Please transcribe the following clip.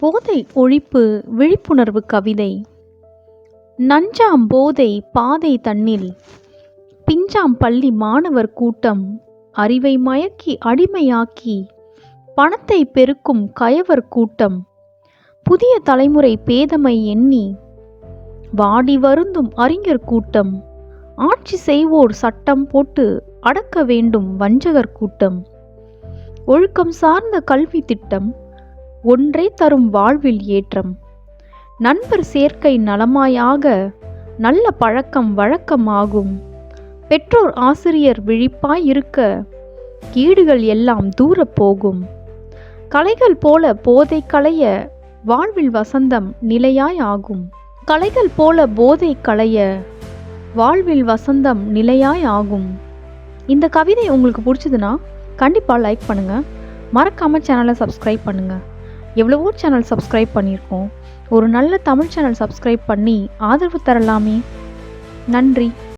போதை ஒழிப்பு விழிப்புணர்வு கவிதை. நஞ்சாம் போதை பாதை தன்னில். பிஞ்சாம் பள்ளி மாணவர் கூட்டம். அறிவை மயக்கி அடிமையாக்கி. பணத்தை பெருக்கும் கயவர் கூட்டம். புதிய தலைமுறை பேதமை எண்ணி. வாடி வருந்தும் அறிஞர் கூட்டம். ஆட்சி செய்வோர் சட்டம் போட்டு அடக்க வேண்டும் வஞ்சகர் கூட்டம். ஒழுக்கம் சார்ந்த கல்வி திட்டம். ஒன்றே தரும் வாழ்வில் ஏற்றம். நண்பர் சேர்க்கை நலமாயாக நல்ல பழக்கம் வழக்கமாகும். பெற்றோர் ஆசிரியர் விழிப்பாய் இருக்க கீடுகள் எல்லாம் தூர போகும். கலைகள் போல போதை களைய வாழ்வில் வசந்தம் நிலையாய் ஆகும். கலைகள் போல போதை களைய வாழ்வில் வசந்தம் நிலையாய் ஆகும். இந்த கவிதை உங்களுக்கு பிடிச்சதுன்னா கண்டிப்பாக லைக் பண்ணுங்கள் மறக்காமல் சேனலை சப்ஸ்கிரைப் பண்ணுங்கள் எவ்வளவோ சேனல் சப்ஸ்கிரைப் பண்ணியிருக்கோம். ஒரு நல்ல தமிழ் சேனல் சப்ஸ்கிரைப் பண்ணி ஆதரவு தரலாமே. நன்றி.